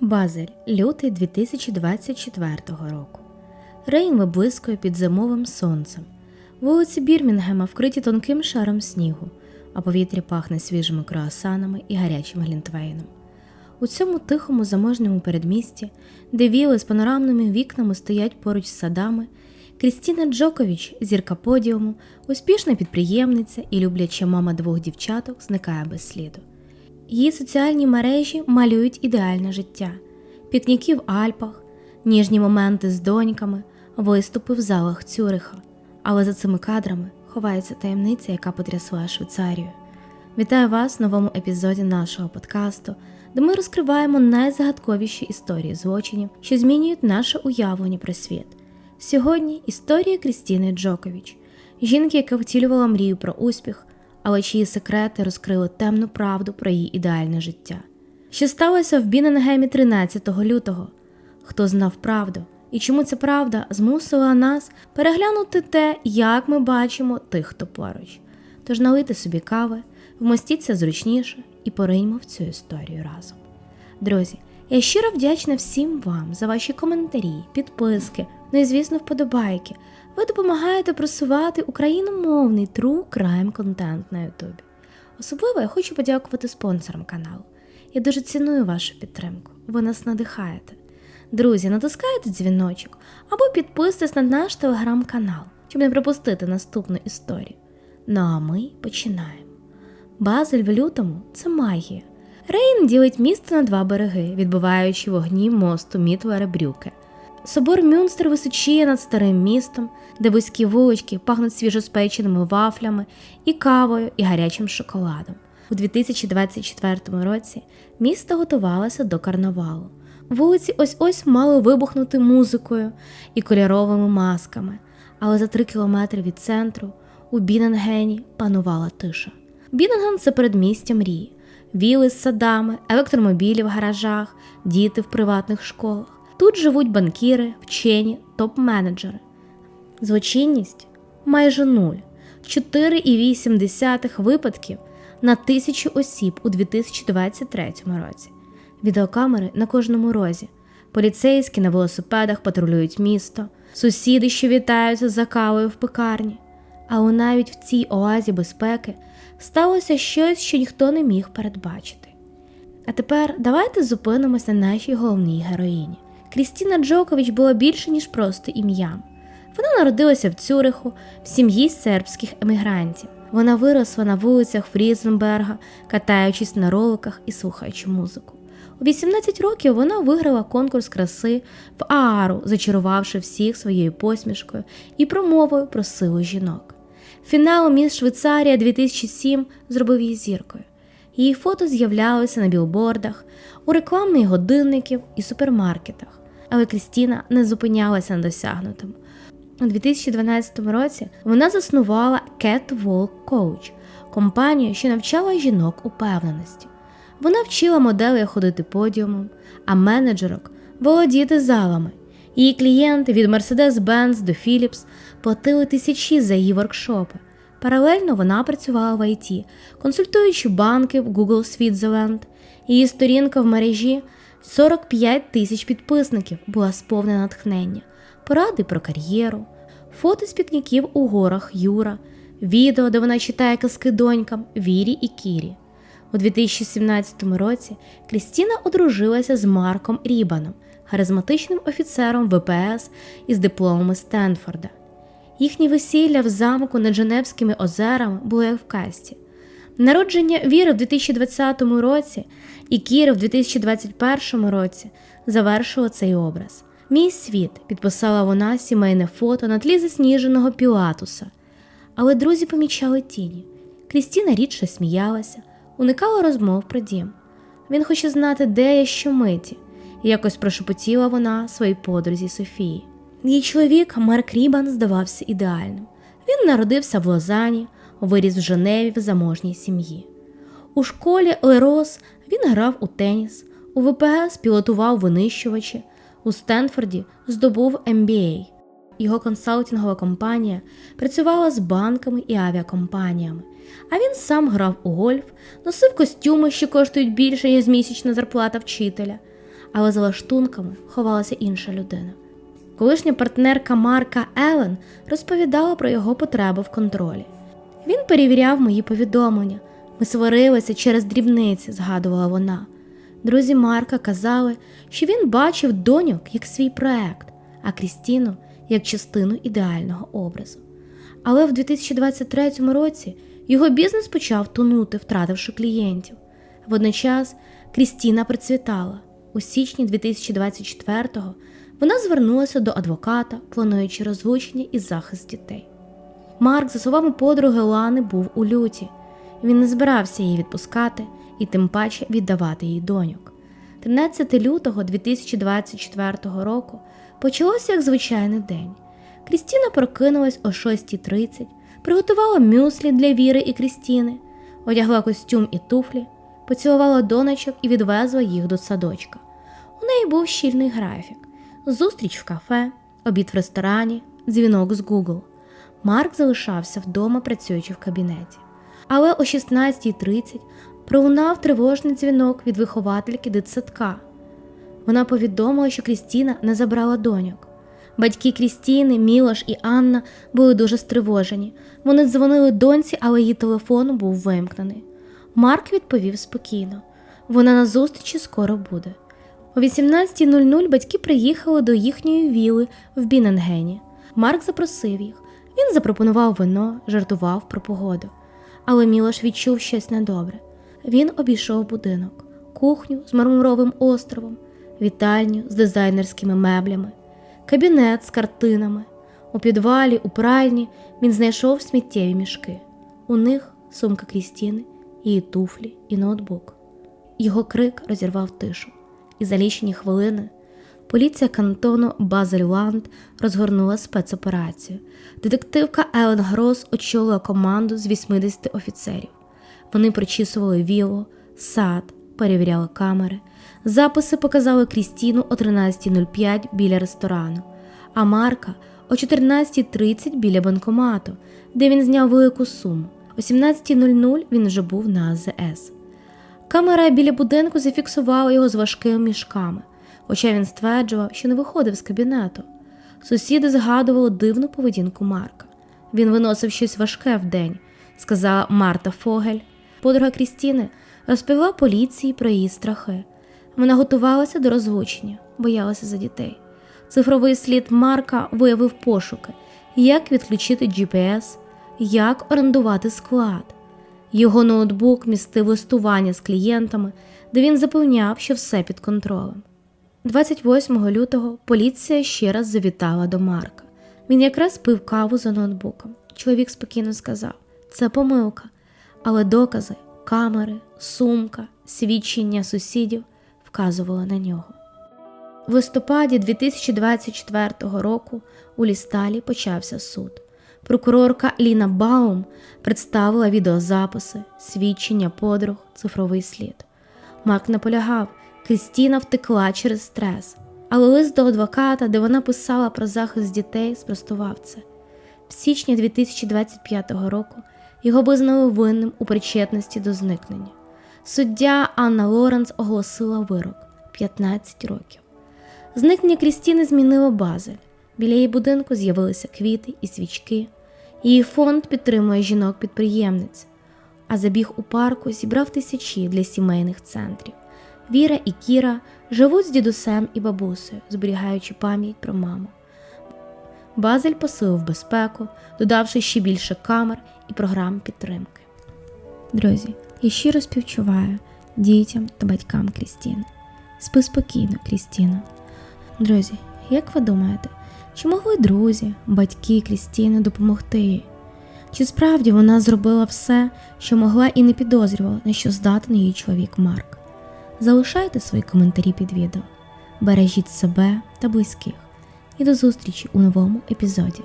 Базель, лютий 2024 року. Рейн виблискує під зимовим сонцем. Вулиці Бірмінгема вкриті тонким шаром снігу, а повітря пахне свіжими круасанами і гарячим глінтвейном. У цьому тихому заможному передмісті, де віли з панорамними вікнами стоять поруч з садами, Крістіна Джокович, зірка подіуму, успішна підприємниця і любляча мама двох дівчаток, зникає без сліду. Її соціальні мережі малюють ідеальне життя, пікніки в Альпах, ніжні моменти з доньками, виступи в залах Цюриха. Але за цими кадрами ховається таємниця, яка потрясла Швейцарію. Вітаю вас в новому епізоді нашого подкасту, де ми розкриваємо найзагадковіші історії злочинів, що змінюють наше уявлення про світ. Сьогодні історія Крістіни Джокович, жінки, яка втілювала мрію про успіх, але чиї секрети розкрили темну правду про її ідеальне життя. Що сталося в Бінингемі 13 лютого? Хто знав правду? І чому ця правда змусила нас переглянути те, як ми бачимо тих, хто поруч? Тож налийте собі кави, вмостіться зручніше і пориньмо в цю історію разом. Друзі, я щиро вдячна всім вам за ваші коментарі, підписки, ну і звісно, вподобайки. Ви допомагаєте просувати україномовний true crime контент на Ютубі. Особливо я хочу подякувати спонсорам каналу. Я дуже ціную вашу підтримку. Ви нас надихаєте. Друзі, натискайте дзвіночок або підписуйтесь на наш телеграм-канал, щоб не пропустити наступну історію. Ну а ми починаємо. Базель в лютому це магія. Рейн ділить місто на два береги, відбиваючи вогні мосту Мітлере Брюке. Собор Мюнстер височіє над старим містом, де вузькі вулички пахнуть свіжоспеченими вафлями і кавою, і гарячим шоколадом. У 2024 році місто готувалося до карнавалу. Вулиці ось ось мали вибухнути музикою і кольоровими масками, але за три кілометри від центру у Бінингені панувала тиша. Бінинген – це передмістя мрії, віли з садами, електромобілі в гаражах, діти в приватних школах. Тут живуть банкіри, вчені, топ-менеджери. Злочинність майже нуль, 4,8 випадків на тисячу осіб у 2023 році. Відеокамери на кожному розі. Поліцейські на велосипедах патрулюють місто, сусіди, що вітаються за кавою в пекарні. Але навіть в цій оазі безпеки сталося щось, що ніхто не міг передбачити. А тепер давайте зупинимося на нашій головній героїні. Крістіна Джокович була більше, ніж просто ім'ям. Вона народилася в Цюриху в сім'ї сербських емігрантів. Вона виросла на вулицях Фрізенберга, катаючись на роликах і слухаючи музику. У 18 років вона виграла конкурс краси в Аару, зачарувавши всіх своєю посмішкою і промовою про силу жінок. Фінал Міс Швейцарія 2007 зробив її зіркою. Її фото з'являлися на білбордах, у рекламних годинників і супермаркетах. Але Крістіна не зупинялася на досягнутому. У 2012 році вона заснувала Catwalk Coach – компанію, що навчала жінок упевненості. Вона вчила моделей ходити подіумом, а менеджерок володіти залами. Її клієнти від Mercedes-Benz до Philips платили тисячі за її воркшопи. Паралельно вона працювала в ІТ, консультуючи банки в Google Switzerland. Її сторінка в мережі 45 тисяч підписників була сповнена натхнення, поради про кар'єру, фото з пікніків у горах Юра, відео, де вона читає казки донькам Вірі і Кірі. У 2017 році Крістіна одружилася з Марком Рібаном, харизматичним офіцером ВПС із дипломами Стенфорда. Їхні весілля в замку над Женевськими озерами було як в касті. Народження Віри в 2020 році і Кіри в 2021 році завершило цей образ. Мій світ підписала вона сімейне фото на тлі засніженого Пілатуса. Але друзі помічали тіні. Крістіна рідше сміялася, уникала розмов про дім. Він хоче знати, де я щомиті, якось прошепотіла вона своїй подрузі Софії. Її чоловік Марк Рібан здавався ідеальним. Він народився в Лозані, виріс в Женеві в заможній сім'ї. У школі Лерос він грав у теніс, у ВПС пілотував винищувачі, у Стенфорді здобув MBA. Його консалтингова компанія працювала з банками і авіакомпаніями, а він сам грав у гольф, носив костюми, що коштують більше, ніж місячна зарплата вчителя. але за лаштунками ховалася інша людина. Колишня партнерка Марка Елен розповідала про його потребу в контролі. Він перевіряв мої повідомлення. Ми сварилися через дрібниці, згадувала вона. Друзі Марка казали, що він бачив доньок як свій проект, а Крістіну як частину ідеального образу. Але в 2023 році його бізнес почав тонути, втративши клієнтів. Водночас Крістіна процвітала. У січні 2024-го вона звернулася до адвоката, плануючи розлучення і захист дітей. Марк, за словами подруги Лани, був у люті. Він не збирався її відпускати і тим паче віддавати їй доньок. 13 лютого 2024 року почалося як звичайний день. Крістіна прокинулась о 6.30, приготувала мюслі для Віри і Крістіни, одягла костюм і туфлі, поцілувала донечок і відвезла їх до садочка. У неї був щільний графік: зустріч в кафе, обід в ресторані, дзвінок з Google. Марк залишався вдома, працюючи в кабінеті. Але о 16.30 пролунав тривожний дзвінок від виховательки дитсадка. Вона повідомила, що Крістіна не забрала доньок. Батьки Крістіни, Мілош і Анна були дуже стривожені. Вони дзвонили доньці, але її телефон був вимкнений. Марк відповів спокійно: вона на зустрічі скоро буде. О 18.00 батьки приїхали до їхньої віли в Біненгені. Марк запросив їх. Він запропонував вино, жартував про погоду. Але Мілош відчув щось недобре. Він обійшов будинок, кухню з мармуровим островом, вітальню з дизайнерськими меблями, кабінет з картинами. У підвалі, у пральні він знайшов сміттєві мішки. У них сумка Крістіни, її туфлі і ноутбук. Його крик розірвав тишу, і за лічені хвилини поліція кантону Базельланд розгорнула спецоперацію. Детективка Елен Грос очолила команду з 80 офіцерів. Вони прочісували віло, сад, перевіряли камери. Записи показали Крістіну о 13.05 біля ресторану, а Марка о 14.30 біля банкомату, де він зняв велику суму. О 17.00 він вже був на АЗС. Камера біля будинку зафіксувала його з важкими мішками, хоча він стверджував, що не виходив з кабінету. Сусіди згадували дивну поведінку Марка. Він виносив щось важке вдень, сказала Марта Фогель. Подруга Крістіни розповіла поліції про її страхи. Вона готувалася до розлучення, боялася за дітей. Цифровий слід Марка виявив пошуки, як відключити GPS, як орендувати склад. Його ноутбук містив листування з клієнтами, де він запевняв, що все під контролем. 28 лютого поліція ще раз завітала до Марка. Він якраз пив каву за ноутбуком. Чоловік спокійно сказав: це помилка, але докази, камери, сумка, свідчення сусідів вказували на нього. В листопаді 2024 року у Лісталі почався суд. Прокурорка Ліна Баум представила відеозаписи, свідчення подруг, цифровий слід. Марк наполягав, Крістіна втекла через стрес, але лист до адвоката, де вона писала про захист дітей, спростував це. В січні 2025 року його визнали винним у причетності до зникнення. Суддя Анна Лоренс оголосила вирок 15 років. Зникнення Крістіни змінило Базель. Біля її будинку з'явилися квіти і свічки. Її фонд підтримує жінок-підприємниць, а забіг у парку зібрав тисячі для сімейних центрів. Віра і Кіра живуть з дідусем і бабусею, зберігаючи пам'ять про маму. Базель посилив безпеку, додавши ще більше камер і програм підтримки. Друзі, я щиро співчуваю дітям та батькам Крістіни. Спи спокійно, Крістіно. Друзі, як ви думаєте, чи могли друзі, батьки Крістіни допомогти їй? Чи справді вона зробила все, що могла і не підозрювала, на що здатний її чоловік Марк? Залишайте свої коментарі під відео. Бережіть себе та близьких. І до зустрічі у новому епізоді.